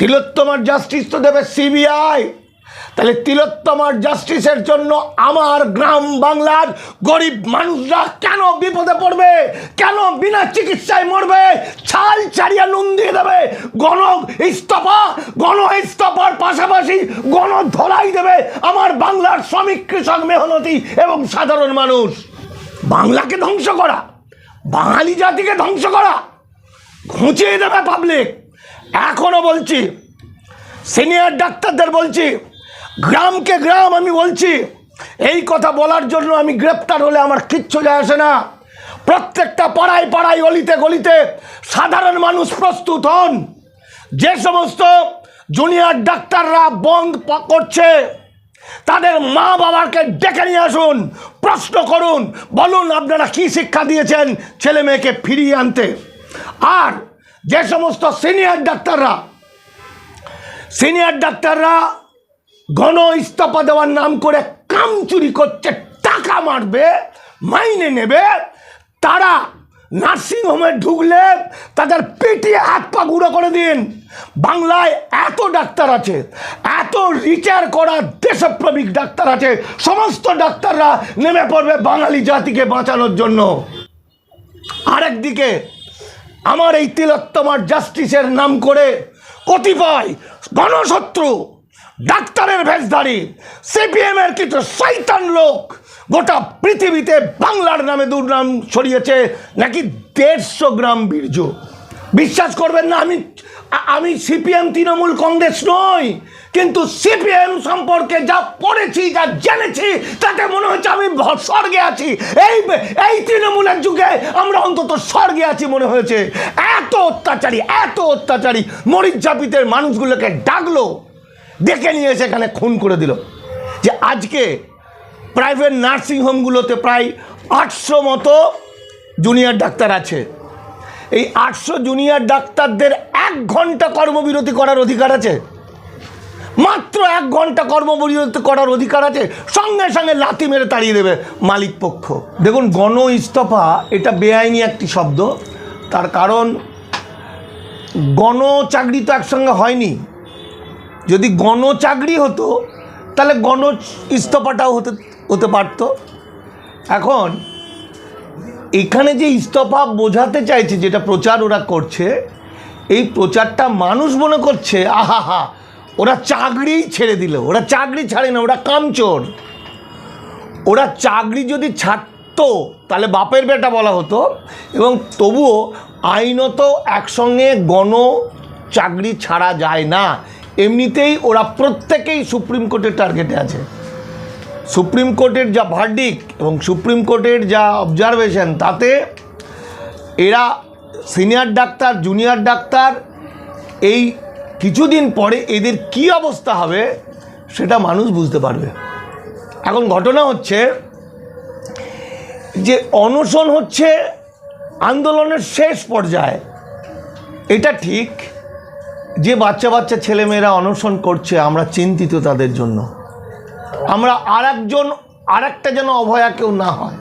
তিলোত্তমার জাস্টিস তো দেবে সিবিআই তাহলে তিলোত্তমার জাস্টিসের জন্য আমার গ্রাম বাংলার গরিব মানুষরা কেন বিপদে পড়বে? কেন বিনা চিকিৎসায় মরবে? ছাল ছাড়িয়া নুন দিয়ে দেবে। গণ ইস্তফা, গণ ইস্তফার পাশাপাশি গণ ধরাই দেবে আমার বাংলার শ্রমিক, কৃষক, মেহনতি এবং সাধারণ মানুষ। বাংলাকে ধ্বংস করা, বাঙালি জাতিকে ধ্বংস করা, ঘুঁচিয়ে দেবে পাবলিক এখনও বলছি। সিনিয়র ডাক্তারদের বলছি, গ্রামকে গ্রাম আমি বলছি, এই কথা বলার জন্য আমি গ্রেপ্তার হলে আমার কিচ্ছু যায় আসে না। প্রত্যেকটা পাড়ায় পাড়ায় গলিতে গলিতে সাধারণ মানুষ প্রস্তুত হন। যে সমস্ত জুনিয়র ডাক্তাররা বন্ধ করছে, তাদের মা বাবাকে ডেকে নিয়ে আসুন, প্রশ্ন করুন, বলুন আপনারা কি শিক্ষা দিয়েছেন ছেলে মেয়েকে ফিরিয়ে আনতে। আর যে সমস্ত সিনিয়র ডাক্তাররা সিনিয়র ডাক্তাররা গণ ইস্তফা দেওয়ার নাম করে কাম চুরি করছে, টাকা মারবে, মাইনে নেবে, তারা নার্সিংহোমে ঢুকলে তাদের পেটিয়ে হাত পা গুঁড়ো করে দিন। বাংলায় এত ডাক্তার আছে, এত রিটায়ার করা দেশপ্রেমিক ডাক্তার আছে, সমস্ত ডাক্তাররা নেমে পড়বে বাঙালি জাতিকে বাঁচানোর জন্য। আরেকদিকে আমার এই তিলোত্তমার জাস্টিসের নাম করে কতিপয় গণশত্রু, ডাক্তারের ভেষধারী সিপিএমের কিছু শৈতান লোক গোটা পৃথিবীতে বাংলার নামে দুর্নাম ছড়িয়েছে নাকি দেড়শো গ্রাম বীর্য। বিশ্বাস করবেন না, আমি আমি সিপিএম তৃণমূল কংগ্রেস নই, কিন্তু সিপিএম সম্পর্কে যা পড়েছি, যা জেনেছি, তাতে মনে হচ্ছে আমি স্বর্গে আছি। এই এই তৃণমূলের যুগে আমরা অন্তত স্বর্গে আছি মনে হয়েছে। এত অত্যাচারী এত অত্যাচারী মরিচ জাপিতের মানুষগুলোকে ডাকলো, ডেকে নিয়ে এসে এখানে খুন করে দিল। যে আজকে প্রাইভেট নার্সিংহোমগুলোতে প্রায় আটশো মতো জুনিয়র ডাক্তার আছে। এই আটশো জুনিয়র ডাক্তারদের এক ঘণ্টা কর্মবিরতি করার অধিকার আছে। মাত্র এক ঘণ্টা কর্মবিরতি করার অধিকার আছে, সঙ্গে সঙ্গে লাথি মেরে তাড়িয়ে দেবে মালিক পক্ষ। দেখুন, গণ ইস্তফা, এটা বেআইনি একটি শব্দ। তার কারণ, গণ চাকরি তো একসঙ্গে হয়নি। যদি গণ চাকরি হতো, তাহলে গণ ইস্তফাটাও হতে হতে পারত। এখন এখানে যে ইস্তফা বোঝাতে চাইছে যেটা প্রচার ওরা করছে, এই প্রচারটা মানুষ মনে করছে আহা হা ওরা চাকরি ছেড়ে দিল, ওরা চাকরি ছাড়ে না, ওরা কামচোর। ওরা চাকরি যদি ছাড়তো, তাহলে বাপের বেটা বলা হতো, এবং তবুও আইনত একসঙ্গে গণ চাকরি ছাড়া যায় না। এমনিতেই ওরা প্রত্যেকেই সুপ্রিম কোর্টের টার্গেটে আছে। সুপ্রিম কোর্টের যা ভার্ডিক এবং সুপ্রিম কোর্টের যা অবজারভেশন তাতে এরা সিনিয়র ডাক্তার জুনিয়র ডাক্তার, এই কিছুদিন পরে এদের কি অবস্থা হবে সেটা মানুষ বুঝতে পারবে। এখন ঘটনা হচ্ছে যে অনশন হচ্ছে আন্দোলনের শেষ পর্যায়ে। এটা ঠিক যে বাচ্চা বাচ্চা ছেলেমেয়েরা অনশন করছে, আমরা চিন্তিত তাদের জন্য। আমরা আর একজন আর একটা যেন অভয়া কেউ না হয়।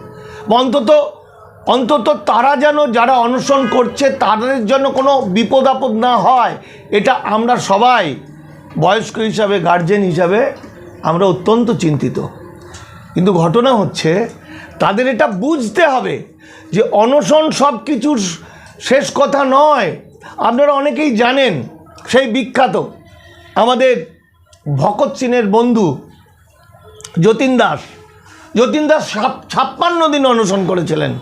অন্তত অন্তত তারা যেন যারা অনশন করছে, তাদের জন্য কোনো বিপদ আপদ না হয়, এটা আমরা সবাই বয়স্ক হিসাবে গার্জেন হিসাবে আমরা অত্যন্ত চিন্তিত। কিন্তু ঘটনা হচ্ছে, তাদের এটা বুঝতে হবে যে অনশন সব কিছুর শেষ কথা নয়। আপনারা অনেকেই জানেন, সেই বিখ্যাত আমাদের ভকত সিনের বন্ধু যতীন দাস। যতীন দাস ছাপ- ছাপ্পান্ন দিন অনশন করেছিলেন।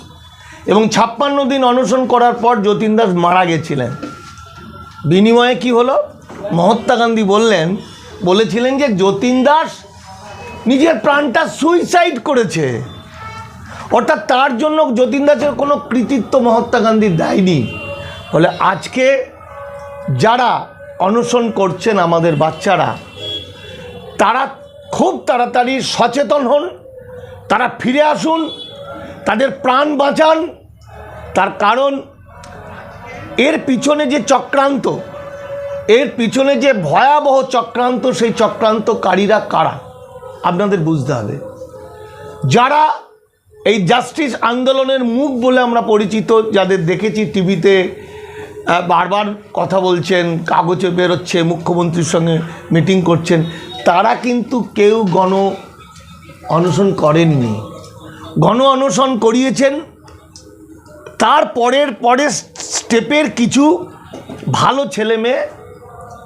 এবং ছাপ্পান্ন দিন অনশন করার পর যতীন দাস মারা গেছিলেন। বিনিময়ে কি হলো? মহাত্মা গান্ধী বললেন, বলেছিলেন যে যতীন দাস নিজের প্রাণটা সুইসাইড করেছে। অর্থাৎ তার জন্য যতীন দাসের কোনো কৃতিত্ব মহাত্মা গান্ধী দেয়নি। ফলে আজকে যারা অনশন করছেন আমাদের বাচ্চারা, তারা খুব তাড়াতাড়ি সচেতন হন, তারা ফিরে আসুন, তাদের প্রাণ বাঁচান। তার কারণ, এর পিছনে যে চক্রান্ত, এর পিছনে যে ভয়াবহ চক্রান্ত, সেই চক্রান্তকারীরা কারা? আপনাদের বুঝতে হবে। যারা এই জাস্টিস আন্দোলনের মুখ বলে আমরা পরিচিত, যাদের দেখেছি টিভিতে বারবার কথা বলছেন, কাগজে বেরোচ্ছে, মুখ্যমন্ত্রীর সঙ্গে মিটিং করছেন তারা কিন্তু কেউ গণ অনশন করেননি। গণ অনশন করিয়েছেন। তার পরের পরের স্টেপের কিছু ভালো ছেলে মেয়ে,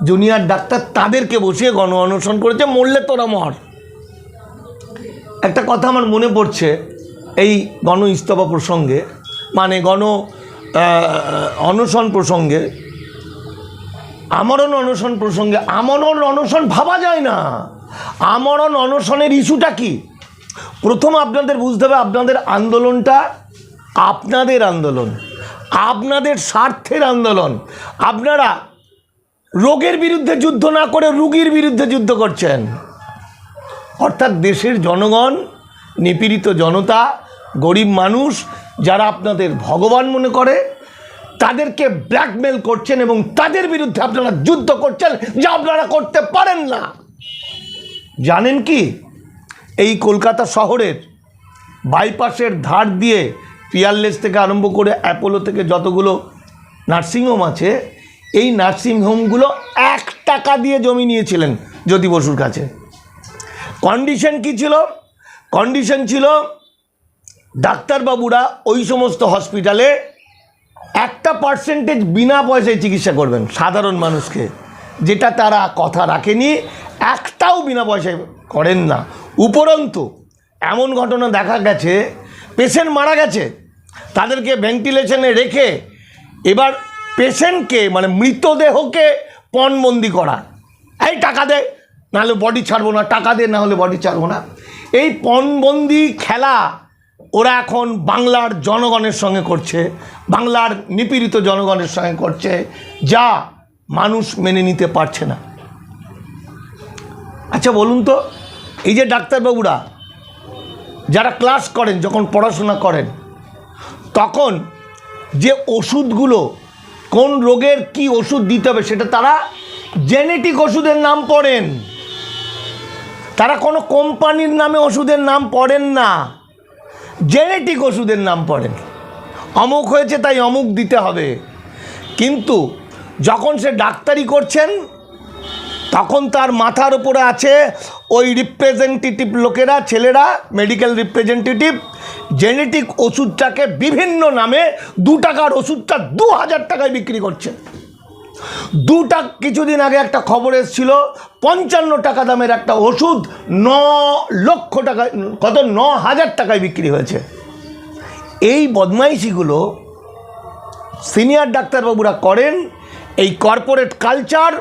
জুনিয়র ডাক্তার তাদেরকে বসিয়ে গণ অনশন করেছে, মরলে তোরা মর। একটা কথা আমার মনে পড়ছে এই গণ ইস্তফা প্রসঙ্গে মানে গণ অনশন প্রসঙ্গে। আমরণ অনশন প্রসঙ্গে আমরণ অনশন ভাবা যায় না। আমরণ অনশনের ইস্যুটা কি? প্রথম আপনাদের বুঝতে হবে আপনাদের আন্দোলনটা আপনাদের আন্দোলন, আপনাদের স্বার্থের আন্দোলন। আপনারা রোগের বিরুদ্ধে যুদ্ধ না করে রুগীর বিরুদ্ধে যুদ্ধ করছেন। অর্থাৎ দেশের জনগণ, নিপীড়িত জনতা, গরিব মানুষ, যারা আপনাদের ভগবান মনে করে তাদেরকে ব্ল্যাকমেল করছেন এবং তাদের বিরুদ্ধে আপনারা যুদ্ধ করছেন যা আপনারা করতে পারেন না। জানেন কি? এই কলকাতা শহরের বাইপাসের ধার দিয়ে পিয়ারলেস থেকে আরম্ভ করে অ্যাপোলো থেকে যতগুলো নার্সিংহোম আছে, এই নার্সিংহোমগুলো এক টাকা দিয়ে জমি নিয়েছিলেন জ্যোতি বসুর কাছে। কন্ডিশন কি ছিল? কন্ডিশন ছিল ডাক্তারবাবুরা ওই সমস্ত হসপিটালে একটা পার্সেন্টেজ বিনা পয়সায় চিকিৎসা করবেন সাধারণ মানুষকে। যেটা তারা কথা রাখেনি, একটাও বিনা পয়সায় করেন না। উপরন্তু, এমন ঘটনা দেখা গেছে পেশেন্ট মারা গেছে, তাদেরকে ভেন্টিলেশনে রেখে এবার পেশেন্টকে মানে মৃতদেহকে পণবন্দি করা। এই টাকা দে, নাহলে বডি ছাড়বো না, টাকা দে না হলে বডি ছাড়বো না। এই পণবন্দি খেলা ওরা এখন বাংলার জনগণের সঙ্গে করছে, বাংলার নিপীড়িত জনগণের সঙ্গে করছে, যা মানুষ মেনে নিতে পারছে না। আচ্ছা বলুন তো, এই যে ডাক্তারবাবুরা, যারা ক্লাস করেন, যখন পড়াশোনা করেন, তখন যে ওষুধগুলো, কোন রোগের কি ওষুধ দিতে হবে, সেটা তারা জেনেটিক ওষুধের নাম পড়েন। তারা কোনো কোম্পানির নামে ওষুধের নাম পড়েন না। জেনেটিক ওষুধের নাম পড়েন অমুক হয়েছে, তাই অমুক দিতে হবে। কিন্তু যখন সে ডাক্তারি করছেন, তখন তার মাথার উপরে আছে ওই রিপ্রেজেন্টেটিভ লোকেরা, ছেলেরা মেডিকেল রিপ্রেজেন্টেটিভ জেনেটিক ওষুধটাকে বিভিন্ন নামে দু টাকার ওষুধটা দু হাজার টাকায় বিক্রি করছে। দুটা কিছুদিন আগে একটা খবর এসেছিল, পঞ্চান্ন টাকা দামের একটা ওষুধ ন লক্ষ টাকা, কত? ন হাজার টাকায় বিক্রি হয়েছে। এই বদমাইশিগুলো সিনিয়র ডাক্তারবাবুরা করেন এই কর্পোরেট কালচার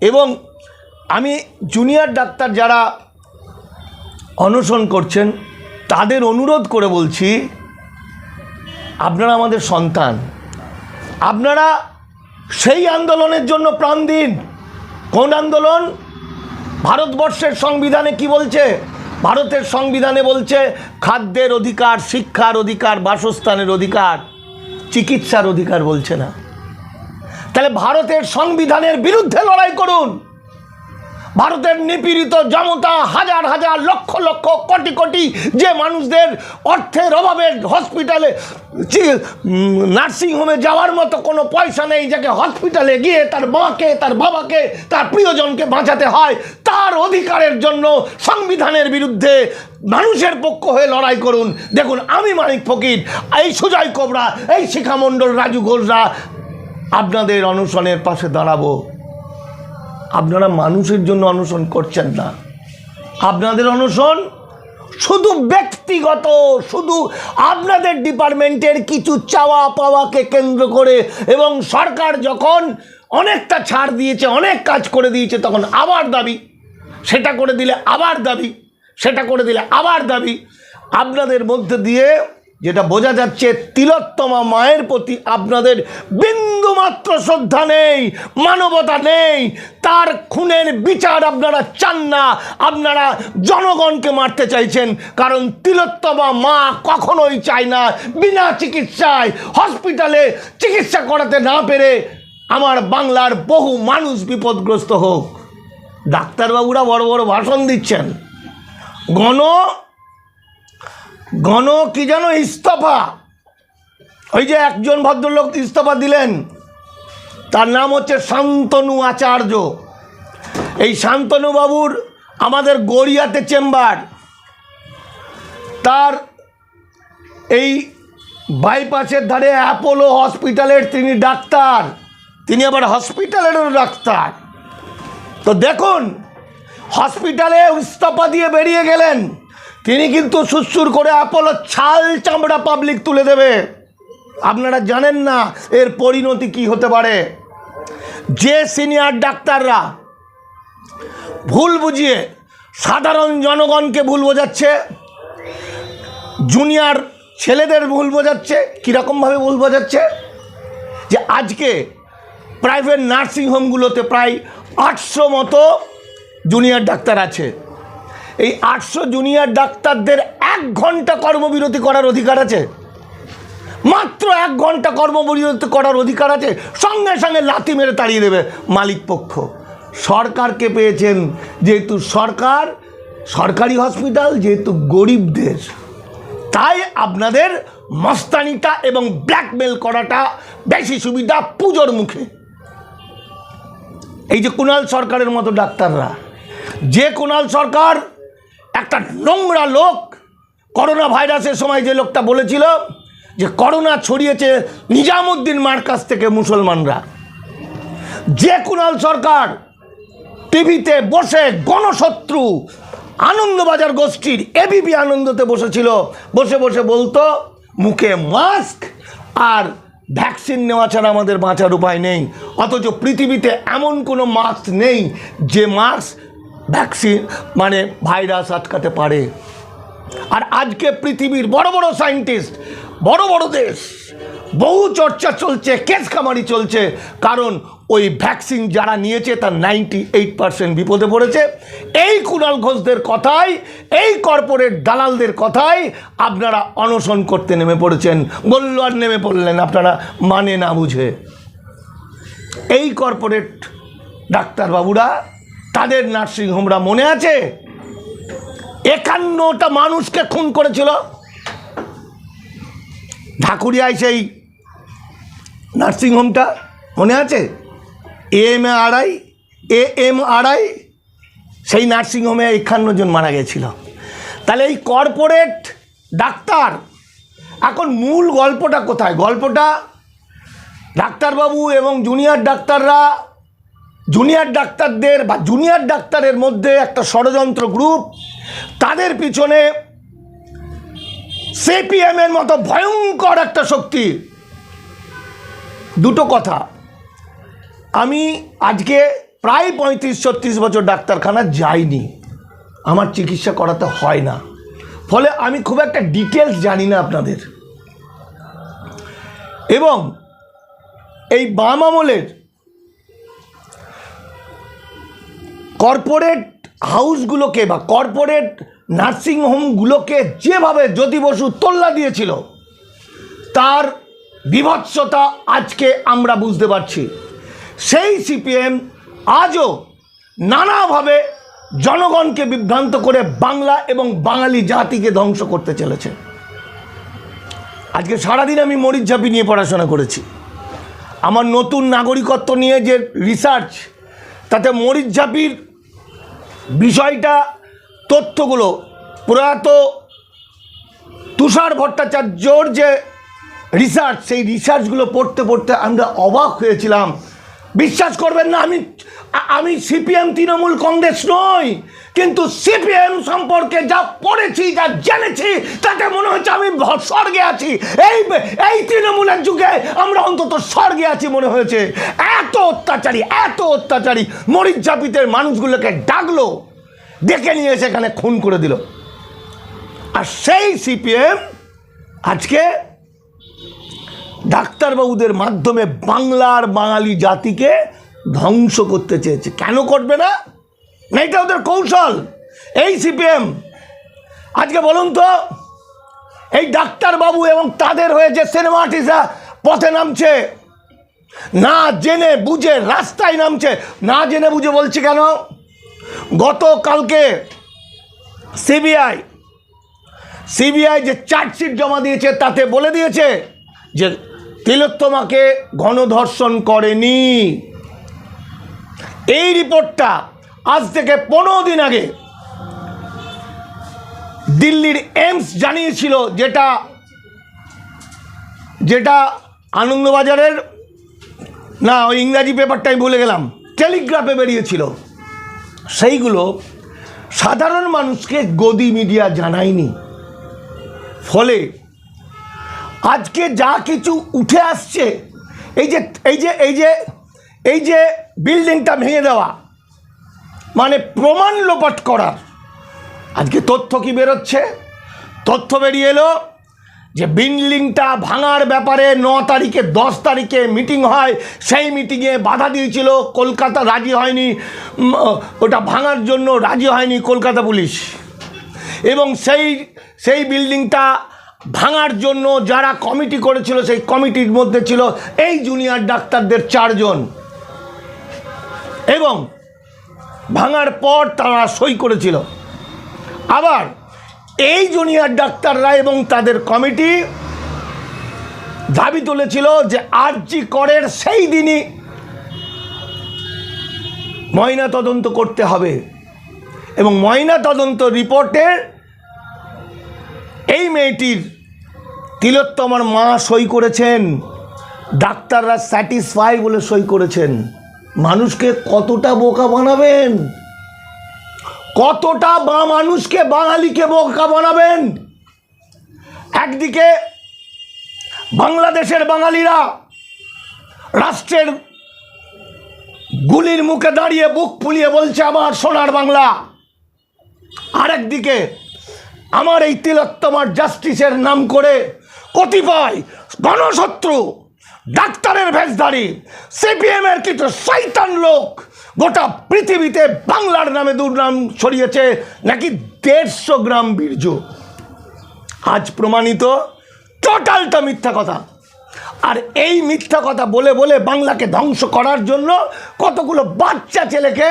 এবং আমি জুনিয়র ডাক্তার যারা অনশন করছেন, তাদের অনুরোধ করে বলছি, আপনারা আমাদের সন্তান। আপনারা সেই আন্দোলনের জন্য প্রাণ দিন। কোন আন্দোলন? ভারতবর্ষের সংবিধানে কি বলছে? ভারতের সংবিধানে বলছে, খাদ্যের অধিকার, শিক্ষার অধিকার, বাসস্থানের অধিকার, চিকিৎসার অধিকার বলছে না। তাহলে ভারতের সংবিধানের বিরুদ্ধে লড়াই করুন। ভারতের নিপীড়িত জনতা হাজার হাজার লক্ষ লক্ষ কোটি কোটি যে মানুষদের অর্থের অভাবে হসপিটালে নার্সিংহোমে যাওয়ার মতো কোনো পয়সা নেই যাকে হসপিটালে গিয়ে তার মাকে, তার বাবাকে, তার প্রিয়জনকে বাঁচাতে হয়, তার অধিকারের জন্য সংবিধানের বিরুদ্ধে মানুষের পক্ষ হয়ে লড়াই করুন। দেখুন, আমি মানিক ফকির, এই সুজয় কোবরা, এই শিখামণ্ডল রাজু ঘোষরা, আপনাদের অনশনের পাশে দাঁড়াবো। আপনারা মানুষের জন্য অনশন করছেন না। আপনাদের অনশন শুধু ব্যক্তিগত, শুধু আপনাদের ডিপার্টমেন্টের কিছু চাওয়া পাওয়াকে কেন্দ্র করে এবং সরকার যখন অনেকটা ছাড় দিয়েছে, অনেক কাজ করে দিয়েছে, তখন আবার দাবি, সেটা করে দিলে আবার দাবি, সেটা করে দিলে আবার দাবি। আপনাদের মধ্যে দিয়ে যেটা বোঝা যাচ্ছে তিলোত্তমা মায়ের প্রতি আপনাদের বিন্দুমাত্র শ্রদ্ধা নেই, মানবতা নেই, তার খুনের বিচার আপনারা চান না, আপনারা জনগণকে মারতে চাইছেন, কারণ তিলোত্তমা মা কখনোই চায় না, বিনা চিকিৎসায় হসপিটালে চিকিৎসা করাতে না পেরে আমার বাংলার বহু মানুষ বিপদগ্রস্ত হোক। ডাক্তারবাবুরা বড় বড় ভাষণ দিচ্ছেন। গণ গণ কি যেন ইস্তফা। ওই যে একজন ভদ্রলোক ইস্তফা দিলেন। তার নাম হচ্ছে শান্তনু আচার্য। এই শান্তনু বাবুর আমাদের গড়িয়াতে চেম্বার। তার এই বাইপাসের ধারে অ্যাপোলো হসপিটালের তিনি ডাক্তার। তিনি আবার হসপিটালেরও ডাক্তার। তো দেখুন, হসপিটালে ইস্তফা দিয়ে বেরিয়ে গেলেন। তিনি কিন্তু সুসুর করে অ্যাপোলো ছাল চামড়া পাবলিক তুলে দেবে। আপনারা জানেন না এর পরিণতি কি হতে পারে। যে সিনিয়র ডাক্তাররা ভুল বুঝিয়ে সাধারণ জনগণকে ভুল বোঝাচ্ছে জুনিয়র ছেলেদের ভুল বোঝাচ্ছে, কীরকমভাবে ভুল বোঝাচ্ছে, যে আজকে প্রাইভেট নার্সিংহোমগুলোতে প্রায় আটশো মতো জুনিয়র ডাক্তার আছে। এই আটশো জুনিয়র ডাক্তারদের এক ঘণ্টা কর্মবিরতি করার অধিকার আছে। মাত্র এক ঘণ্টা কর্মবিরতি করার অধিকার আছে, সঙ্গে সঙ্গে লাথি মেরে তাড়িয়ে দেবে মালিক পক্ষ সরকারকে পেয়েছেন যেহেতু সরকার, সরকারি হসপিটাল, যেহেতু গরিবদের তাই আপনাদের মস্তানিটা এবং ব্ল্যাকমেল করাটা বেশি সুবিধা পুজোর মুখে। এই যে কুণাল সরকারের মতো ডাক্তাররা, যে কুণাল সরকার একটা নোংরা লোক করোনা ভাইরাসের সময় যে লোকটা বলেছিল যে করোনা ছড়িয়েছে নিজামুদ্দিন মার কাছ থেকে মুসলমানরা। যে কুণাল সরকার টিভিতে বসে গণশত্রু আনন্দবাজার গোষ্ঠীর এবিপি আনন্দতে বসেছিল, বসে বসে বলতো, মুখে মাস্ক আর ভ্যাকসিন নেওয়া ছাড়া আমাদের বাঁচার উপায় নেই। অথচ পৃথিবীতে এমন কোনো মাস্ক নেই যে মাস্ক ভ্যাকসিন মানে ভাইরাস আটকাতে পারে। আর আজকে পৃথিবীর বড় বড় সায়েন্টিস্ট বড় বড় দেশ, বহু চর্চা চলছে, কেস খামারি চলছে, কারণ ওই ভ্যাকসিন যারা নিয়েছে তার নাইনটি এইট পার্সেন্ট বিপদে পড়েছে। এই কুণাল ঘোষদের কথাই এই কর্পোরেট দালালদের কথাই আপনারা অনশন করতে নেমে পড়েছেন। বলল, আর নেমে পড়লেন, আপনারা মানে না বুঝে। এই কর্পোরেট ডাক্তারবাবুরা তাদের নার্সিংহোমরা মনে আছে? একান্নটা মানুষকে খুন করেছিল। ঢাকুরিয়ায় সেই নার্সিংহোমটা মনে আছে? এম আড়াই এ এম আড়াই সেই নার্সিংহোমে একান্ন জন মারা গেছিল। তাহলে এই কর্পোরেট ডাক্তার, এখন মূল গল্পটা কোথায়? গল্পটা ডাক্তারবাবু এবং জুনিয়র ডাক্তাররা জুনিয়র ডাক্তারদের বা জুনিয়র ডাক্তারের মধ্যে একটা ষড়যন্ত্র গ্রুপ, তাদের পিছনে সিপিএমের মতো ভয়ঙ্কর একটা শক্তি। দুটো কথা। আমি আজকে প্রায় পঁয়ত্রিশ, ছত্রিশ বছর ডাক্তারখানা যাইনি। আমার চিকিৎসা করাতে হয় না। ফলে আমি খুব একটা ডিটেলস জানি না আপনাদের। এবং এই বাম আমলের কর্পোরেট হাউসগুলোকে বা কর্পোরেট নার্সিংহোমগুলোকে যেভাবে জ্যোতি বসু তোল্লা দিয়েছিল, তার বিভৎসতা আজকে আমরা বুঝতে পারছি। সেই সিপিএম আজও নানাভাবে জনগণকে বিভ্রান্ত করে বাংলা এবং বাঙালি জাতিকে ধ্বংস করতে চলেছে। আজকে সারাদিন আমি মরিচ মরিচঝাপি নিয়ে পড়াশোনা করেছি। আমার নতুন নাগরিকত্ব নিয়ে যে রিসার্চ তাতে মরিচ মরিচঝাপির বিষয়টা তথ্যগুলো। প্রয়াত তুষার ভট্টাচার্যর যে রিসার্চ সেই রিসার্চগুলো পড়তে পড়তে আমরা অবাক হয়েছিলাম। বিশ্বাস করবেন না, আমি আমি সিপিএম তৃণমূল কংগ্রেস নই, কিন্তু সিপিএম সম্পর্কে যা পড়েছি, যা জেনেছি, তাতে মনে হচ্ছে আমি স্বর্গে আছি। এই এই তৃণমূলের যুগে আমরা অন্তত স্বর্গে আছি মনে হয়েছে। এত অত্যাচারী এত অত্যাচারী মরিচ জাপিতের মানুষগুলোকে ডাকলো, ডেকে নিয়ে সেখানে খুন করে দিল। আর সেই সিপিএম আজকে ডাক্তারবাবুদের মাধ্যমে বাংলার বাঙালি জাতিকে ধ্বংস করতে চেয়েছে। কেন করবে না? এটা ওদের কৌশল। এই সিপিএম, আজকে বলুন তো, এই ডাক্তারবাবু এবং তাদের হয়ে যে সিনেমা আর্টিস্টরা পথে নামছে, না জেনে বুঝে রাস্তায় নামছে, না জেনে বুঝে বলছে কেন? গতকালকে সিবিআই সিবিআই যে চার্জশিট জমা দিয়েছে, তাতে বলে দিয়েছে যে তিলোত্তমাকে গণধর্ষণ করেনি। এই রিপোর্টটা আজ থেকে পনেরো দিন আগে দিল্লির এমস জানিয়েছিল যেটা যেটা আনন্দবাজারের, না, ওই ইংরাজি পেপারটাই ভুলে গেলাম, টেলিগ্রাফে বেরিয়েছিল। সেইগুলো সাধারণ মানুষকে গদি মিডিয়া জানায়নি। ফলে আজকে যা কিছু উঠে আসছে, এই যে এই যে এই যে এই যে বিল্ডিংটা ভেঙে দেওয়া মানে প্রমাণ লোপাট করার। আজকে তথ্য কি বেরোচ্ছে? তথ্য বেরিয়ে এলো যে বিল্ডিংটা ভাঙার ব্যাপারে ন তারিখে, দশ তারিখে মিটিং হয়। সেই মিটিংয়ে বাধা দিয়েছিল, কলকাতা রাজি হয়নি। ওটা ভাঙার জন্য রাজি হয়নি কলকাতা পুলিশ। এবং সেই সেই বিল্ডিংটা ভাঙার জন্য যারা কমিটি করেছিল, সেই কমিটির মধ্যে ছিল এই জুনিয়র ডাক্তারদের চারজন। এবং ভাঙার পর তারা সই করেছিল। আবার এই জুনিয়র ডাক্তাররা এবং তাদের কমিটি দাবি তুলেছিল যে আরজি করের সেই দিনই ময়না তদন্ত করতে হবে। এবং ময়না তদন্ত রিপোর্টের এই মেয়েটির তিলোত্তমার মা সই করেছেন। ডাক্তাররা স্যাটিসফাই বলে সই করেছেন। মানুষকে কতটা বোকা বানাবেন? কতটা বা মানুষকে বাঙালিকে বোকা বানাবেন? একদিকে বাংলাদেশের বাঙালিরা রাষ্ট্রের গুলির মুখে দাঁড়িয়ে বুক ফুলিয়ে বলছে, আমার সোনার বাংলা। আরেকদিকে আমার এই তিলোত্তমার জাস্টিসের নাম করে কতিপয় গণশত্রু, ডাক্তারের ভেষধারী সিপিএমের কিছু শৈতান লোক গোটা পৃথিবীতে বাংলার নামে দুর্নাম ছড়িয়েছে নাকি দেড়শো গ্রাম বীর্য। আজ প্রমাণিত টোটালটা মিথ্যা কথা। আর এই মিথ্যা কথা বলে বলে বাংলাকে ধ্বংস করার জন্য কতগুলো বাচ্চা ছেলেকে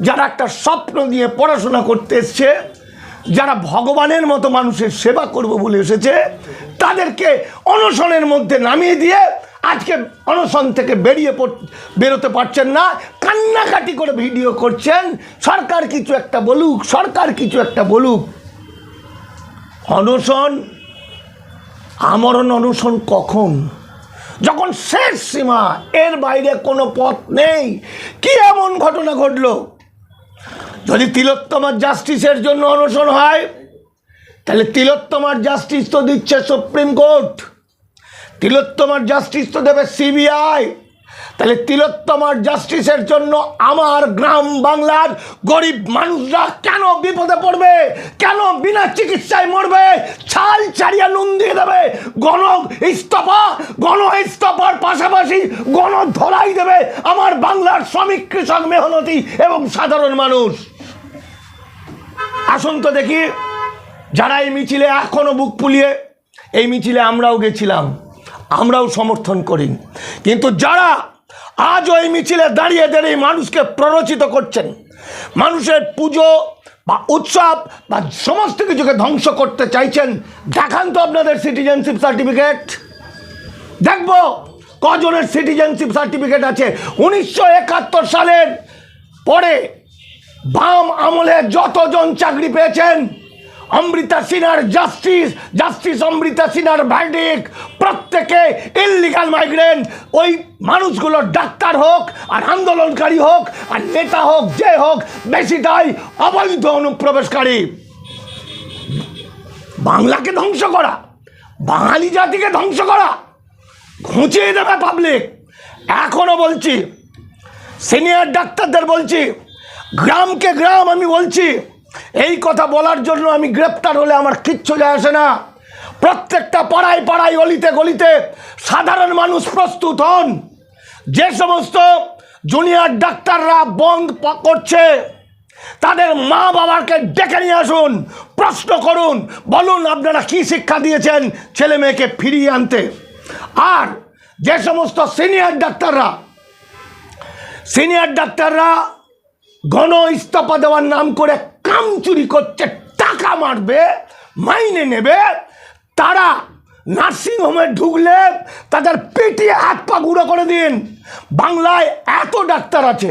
যারা একটা স্বপ্ন নিয়ে পড়াশোনা করতে এসছে যারা ভগবানের মতো মানুষের সেবা করব বলে এসেছে, তাদেরকে অনশনের মধ্যে নামিয়ে দিয়ে আজকে অনশন থেকে বেরিয়ে বেরোতে পারছেন না, কান্নাকাটি করে ভিডিও করছেন। সরকার কিছু একটা বলুক, সরকার কিছু একটা বলুক। অনশন, আমরণ অনশন কখন? যখন শেষ সীমা, এর বাইরে কোনো পথ নেই। কি এমন ঘটনা ঘটলো? যদি তিলোত্তমার জাস্টিসের জন্য অনশন হয়, তাহলে তিলোত্তমার জাস্টিস তো দিচ্ছে সুপ্রিম কোর্ট তিলোত্তমার জাস্টিস তো দেবে সিবিআই তাহলে তিলোত্তমার জাস্টিসের জন্য আমার গ্রাম বাংলার গরিব মানুষরা কেন বিপদে পড়বে? কেন বিনা চিকিৎসায় মরবে? ছাল ছাড়িয়া নুন দিয়ে দেবে। গণ ইস্তফা, গণ ইস্তফার পাশাপাশি গণ ধরাই দেবে। আমার বাংলার শ্রমিক, কৃষক, মেহনতি এবং সাধারণ মানুষ। আসুন তো দেখি, যারা এই মিছিলে এখনও বুক ফুলিয়ে, এই মিছিলে আমরাও গেছিলাম, আমরাও সমর্থন করি কিন্তু যারা আজ ওই মিছিলে দাঁড়িয়ে দাঁড়িয়ে মানুষকে প্ররোচিত করছেন, মানুষের পুজো বা উৎসব বা সমস্ত কিছুকে ধ্বংস করতে চাইছেন, দেখান তো আপনাদের সিটিজেনশিপ সার্টিফিকেট দেখব কজনের সিটিজেনশিপ সার্টিফিকেট আছে। উনিশশো একাত্তর সালের পরে বাম আমলে যতজন চাকরি পেয়েছেন, অমৃতা সিনহার জাস্টিস জাস্টিস অমৃতা সিনহার ভার্ডিক প্রত্যেকে ইললিগাল মাইগ্রেন্ট ওই মানুষগুলো ডাক্তার হোক আর আন্দোলনকারী হোক আর নেতা হোক, যে হোক বেশিটাই অবৈধ অনুপ্রবেশকারী। বাংলাকে ধ্বংস করা, বাঙালি জাতিকে ধ্বংস করা, ঘুঁচিয়ে দেবে পাবলিক এখনও বলছি সিনিয়র ডাক্তারদের বলছি গ্রামকে গ্রাম আমি বলছি। এই কথা বলার জন্য আমি গ্রেপ্তার হলে আমার কিচ্ছু যায় আসে না। প্রত্যেকটা পাড়ায় পাড়ায়, অলিতে গলিতে সাধারণ মানুষ প্রস্তুত হন। যে সমস্ত জুনিয়র ডাক্তাররা বন্ধ করছে, তাদের মা বাবাকে ডেকে নিয়ে আসুন, প্রশ্ন করুন, বলুন আপনারা কি শিক্ষা দিয়েছেন ছেলে মেয়েকে ফিরিয়ে আনতে। আর যে সমস্ত সিনিয়র ডাক্তাররা সিনিয়র ডাক্তাররা গণ ইস্তফা দেওয়ার নাম করে কাম চুরি করছে, টাকা মারবে, মাইনে নেবে। তারা নার্সিংহোমে ঢুকলে তাদের পেটিয়ে হাত পা গুঁড়ো করে দিন। বাংলায় এত ডাক্তার আছে,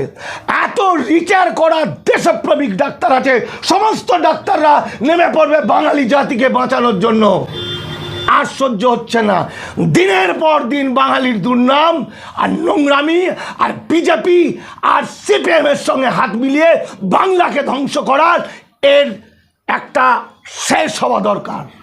এত রিটায়ার করা দেশপ্রেমিক ডাক্তার আছে, সমস্ত ডাক্তাররা নেমে পড়বে বাঙালি জাতিকে বাঁচানোর জন্য। আর সহ্য হচ্ছে না। দিনের পর দিন বাঙালির দুর্নাম, আর নোংরামি, আর বিজেপি, আর সিপিএম এর সঙ্গে হাত মিলিয়ে বাংলাকে ধ্বংস করার এর একটা শেষ হওয়া দরকার।